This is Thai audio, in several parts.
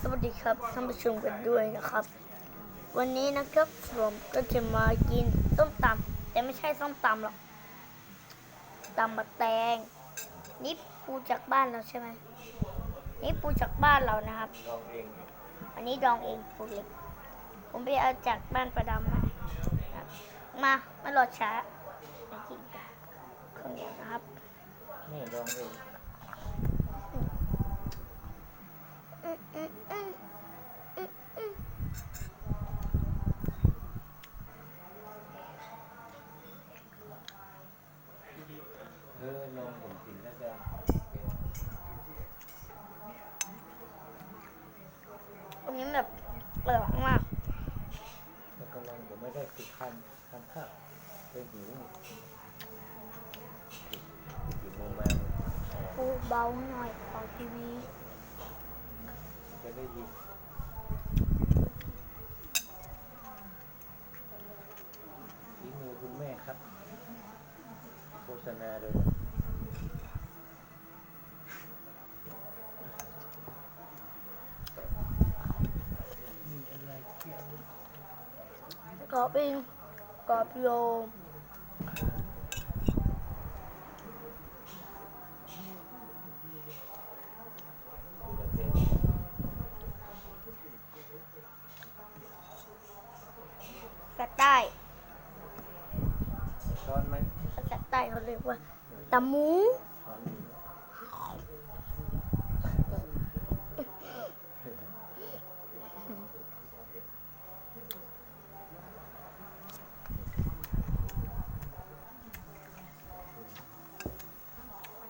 สวัสดีครับท่านผู้ชมกันด้วยนะครับ วันนี้นะครับผมก็จะมากินส้มตำแต่ไม่ใช่ส้มตำหรอกตำบักแตง นี่ปูจากบ้านเราใช่ไหมนี่ปูจากบ้านเรานะครับ อันนี้ดองเองปูเล็กผมไปเอาจากบ้านประดำมาครับมาไม่รอช้ามากินกันข้าวเหนียวนะครับนี่ลองเอง อืมอืมอืมอืมอืม เออลองผมกินแล้วจะ ตรงนี้แบบเปลือกมากแล้วก็ลองผมไม่ได้ติดคันคันข้าวเป็นหิวหิวโมงมาปูเบาหน่อยเบาทีวีจะได้ยินฝีมือคุณแม่ครับโฆษณาเลยมีอะไรเกี่ยว กรอบเองกรอบโยม ดูแลเต้น ภาษาใต้ ช้อนไหม ภาษาใต้เขาเรียกว่าตะหมู ช้อนอยู่นะ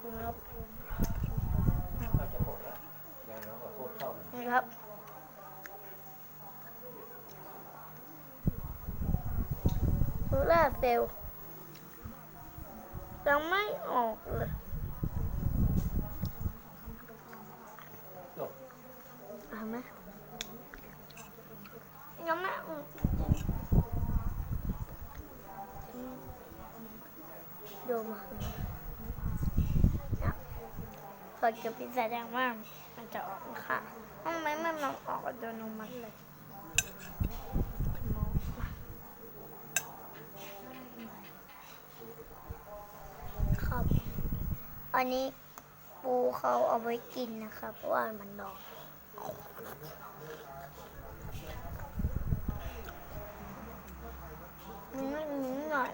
นะครับ ก็จะหมดแล้วยังน้องกับโคตรชอบ นี่ ครับ โซล่าเซลล์ยังไม่ออกเลยจบเห็นไหมยังไม่ออกดูมาเนี่ยพอเก็บพิซซ่าแดงมาก จะออกค่ะทำไมมันมันออกอัตโนมัติเลยครับ อันนี้ปูเขาเอาไว้กินนะครับเพราะว่ามันดองมันไม่มีหน่อย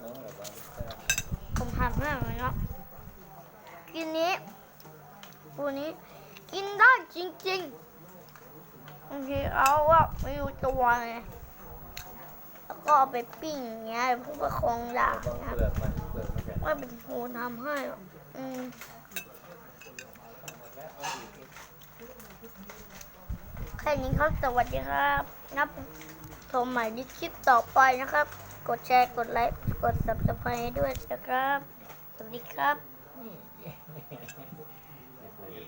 น้องแบบว่าจะผมหักมากเลยเนาะกิน นี้ปูนี้ กินได้จริงๆบางทีเอาว่าไม่รู้ตัวไงแล้วก็เอาไปปิ้งเงี้ยผู้ปกครองด่านะเปลือกนะว่าเป็นครูทำให้อืมแค่นี้ครับสวัสดีครับนับชมใหม่ในคลิปต่อไปนะครับ กดแชร์ กดไลค์ กด subscribe ให้ด้วยนะครับ สวัสดีครับ